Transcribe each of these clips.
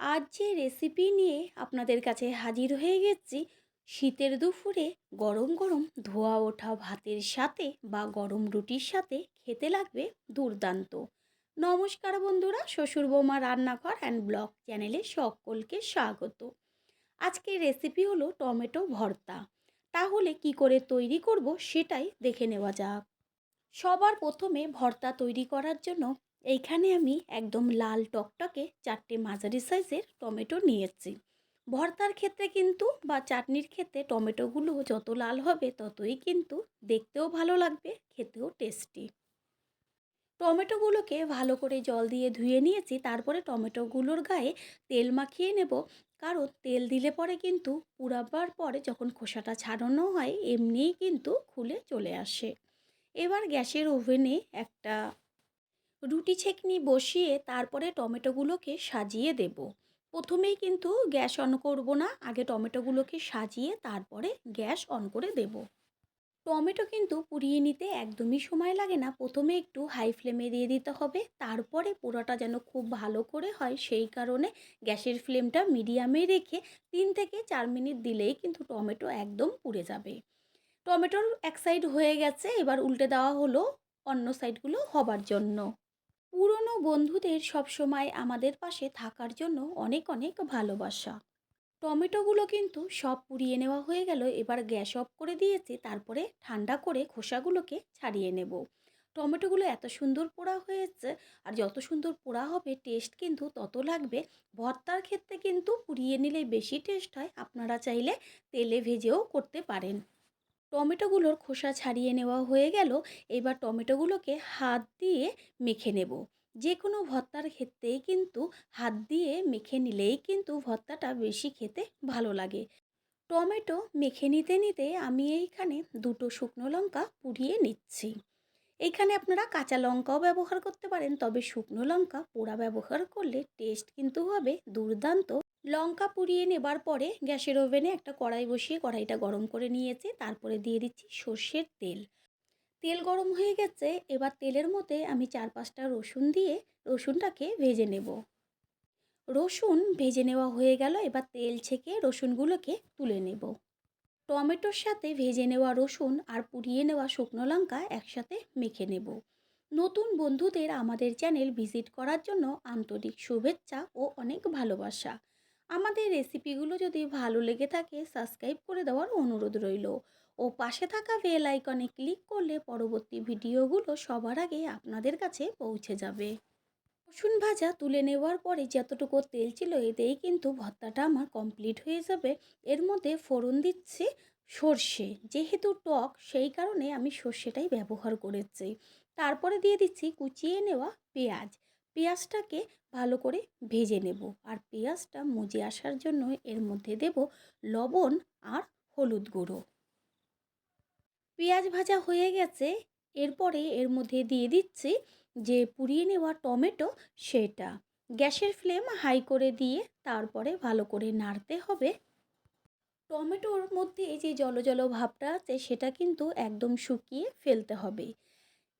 আজ যে রেসিপি নিয়ে আপনাদের কাছে হাজির হয়ে গেছি, শীতের দুপুরে গরম গরম ধোয়া ওঠা ভাতের সাথে বা গরম রুটির সাথে খেতে লাগবে দুর্দান্ত। নমস্কার বন্ধুরা, শ্বশুর বৌমা রান্নাঘর অ্যান্ড ব্লগ চ্যানেলে সকলকে স্বাগত। আজকের রেসিপি হলো টমেটো ভর্তা। তাহলে কি করে তৈরি করব সেটাই দেখে নেওয়া যাক। সবার প্রথমে ভর্তা তৈরি করার জন্য এইখানে আমি একদম লাল টকটকে চারটে মাঝারি সাইজের টমেটো নিয়েছি। ভর্তার ক্ষেত্রে কিন্তু বা চাটনির ক্ষেত্রে টমেটোগুলো যত লাল হবে ততই কিন্তু দেখতেও ভালো লাগবে, খেতেও টেস্টি। টমেটোগুলোকে ভালো করে জল দিয়ে ধুয়ে নিয়েছি, তারপরে টমেটোগুলোর গায়ে তেল মাখিয়ে নেব। কারণ তেল দিলে পরে কিন্তু পুরাবার পরে যখন খোসাটা ছাড়ানো হয়, এমনিই কিন্তু খুলে চলে আসে। এবার গ্যাসের ওভেনে একটা রুটি ছেঁকনি বসিয়ে তারপরে টমেটোগুলোকে সাজিয়ে দেব। প্রথমেই কিন্তু গ্যাস অন করব না, আগে টমেটোগুলোকে সাজিয়ে তারপরে গ্যাস অন করে দেব। টমেটো কিন্তু পুড়িয়ে নিতে একদমই সময় লাগে না। প্রথমে একটু হাই ফ্লেমে দিয়ে দিতে হবে, তারপরে পোড়াটা যেন খুব ভালো করে হয় সেই কারণে গ্যাসের ফ্লেমটা মিডিয়ামে রেখে তিন থেকে চার মিনিট দিলেই কিন্তু টমেটো একদম পুড়ে যাবে। টমেটোর এক সাইড হয়ে গেছে, এবার উল্টে দেওয়া হলো অন্য সাইডগুলো হবার জন্য। পুরনো বন্ধুদের সবসময় আমাদের পাশে থাকার জন্য অনেক অনেক ভালোবাসা। টমেটোগুলো কিন্তু সব পুড়িয়ে নেওয়া হয়ে গেল, এবার গ্যাস অফ করে দিয়েছি, তারপরে ঠান্ডা করে খোসাগুলোকে ছাড়িয়ে নেব। টমেটোগুলো এত সুন্দর পোড়া হয়েছে, আর যত সুন্দর পোড়া হবে, টেস্ট কিন্তু তত লাগবে। ভর্তার ক্ষেত্রে কিন্তু পুড়িয়ে নিলে বেশি টেস্ট হয়, আপনারা চাইলে তেলে ভেজেও করতে পারেন। টমেটোগুলোর খোসা ছাড়িয়ে নেওয়া হয়ে গেল। এবার টমেটোগুলোকে হাত দিয়ে মেখে নেব। যে কোনো ভর্তার ক্ষেত্রেই কিন্তু হাত দিয়ে মেখে নিলেই কিন্তু ভর্তাটা বেশি খেতে ভালো লাগে। টমেটো মেখে নিতে নিতে আমি এইখানে দুটো শুকনো লঙ্কা পুড়িয়ে নিচ্ছি। এইখানে আপনারা কাঁচা লঙ্কাও ব্যবহার করতে পারেন, তবে শুকনো লঙ্কা পোড়া ব্যবহার করলে টেস্ট কিন্তু হবে দুর্দান্ত। লঙ্কা পুড়িয়ে নেবার পরে গ্যাসের ওভেনে একটা কড়াই বসিয়ে কড়াইটা গরম করে নিয়েছি, তারপরে দিয়ে দিচ্ছি সর্ষের তেল। তেল গরম হয়ে গেছে, এবার তেলের মধ্যে আমি চার পাঁচটা রসুন দিয়ে রসুনটাকে ভেজে নেব। রসুন ভেজে নেওয়া হয়ে গেল, এবার তেল ছেঁকে রসুনগুলোকে তুলে নেব। টমেটোর সাথে ভেজে নেওয়া রসুন আর পুড়িয়ে নেওয়া শুকনো লঙ্কা একসাথে মেখে নেব। নতুন বন্ধুদের আমাদের চ্যানেল ভিজিট করার জন্য আন্তরিক শুভেচ্ছা ও অনেক ভালোবাসা। আমাদের রেসিপিগুলো যদি ভালো লেগে থাকে, সাবস্ক্রাইব করে দেওয়ার অনুরোধ রইল। ও পাশে থাকা বেল আইকনে ক্লিক করলে পরবর্তী ভিডিওগুলো সবার আগে আপনাদের কাছে পৌঁছে যাবে। রসুন ভাজা তুলে নেওয়ার পরে যতটুকু তেল ছিল এতেই কিন্তু ভর্তাটা আমার কমপ্লিট হয়ে যাবে। এর মধ্যে ফোড়ন দিচ্ছি সর্ষে। যেহেতু টক, সেই কারণে আমি সর্ষেটাই ব্যবহার করেছি। তারপরে দিয়ে দিচ্ছি কুচিয়ে নেওয়া পেঁয়াজ। পেঁয়াজটাকে ভালো করে ভেজে নেব। আর পেঁয়াজটা মজে আসার জন্য এর মধ্যে দেব লবণ আর হলুদ গুঁড়ো। পেঁয়াজ ভাজা হয়ে গেছে। এরপরে এর মধ্যে দিয়ে দিচ্ছি যে পুড়িয়ে নেওয়া টমেটো সেটা। গ্যাসের ফ্লেম হাই করে দিয়ে তারপরে ভালো করে নাড়তে হবে। টমেটোর মধ্যে এই যে জলো জলো ভাবটা আছে সেটা কিন্তু একদম শুকিয়ে ফেলতে হবে।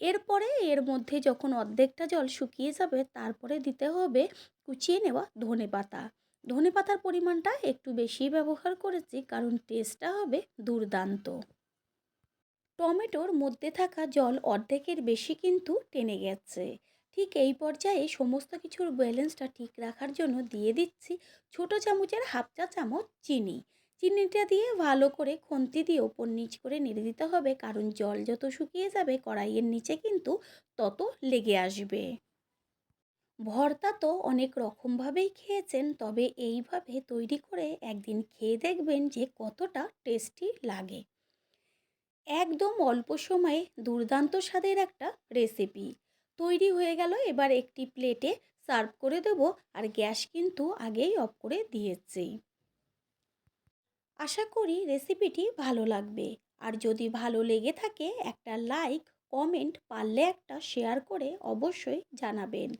এরপরে এর মধ্যে যখন অর্ধেকটা জল শুকিয়ে যাবে তারপরে দিতে হবে কুচিয়ে নেওয়া ধনে পাতা। ধনে পাতার পরিমাণটা একটু বেশি ব্যবহার করেছি কারণ টেস্টটা হবে দুর্দান্ত। টমেটোর মধ্যে থাকা জল অর্ধেকের বেশি কিন্তু টেনে গেছে। ঠিক এই পর্যায়ে সমস্ত কিছুর ব্যালেন্সটা ঠিক রাখার জন্য দিয়ে দিচ্ছি ছোট চামচের হাফ চা চামচ চিনি। চিনিটা দিয়ে ভালো করে খন্তি দিয়ে ওপর নিচ করে নেড়ে দিতে হবে কারণ জল যত শুকিয়ে যাবে কড়াইয়ের নিচে কিন্তু তত লেগে আসবে। ভর্তা তো অনেক রকমভাবেই খেয়েছেন তবে এইভাবে তৈরি করে একদিন খেয়ে দেখবেন যে কতটা টেস্টি লাগে। একদম অল্প সময়ে দুর্দান্ত স্বাদের একটা রেসিপি তৈরি হয়ে গেল। এবার একটি প্লেটে সার্ভ করে দেব আর গ্যাস কিন্তু আগেই অফ করে দিয়েছি। আশা করি রেসিপিটি ভালো লাগবে। আর যদি ভালো লেগে থাকে, একটা লাইক কমেন্ট পারলে একটা শেয়ার করে অবশ্যই জানাবেন।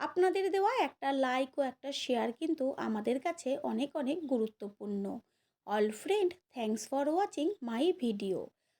আপনাদের দেওয়া একটা লাইক ও একটা শেয়ার কিন্তু আমাদের কাছে অনেক অনেক গুরুত্বপূর্ণ। All friend thanks for watching my video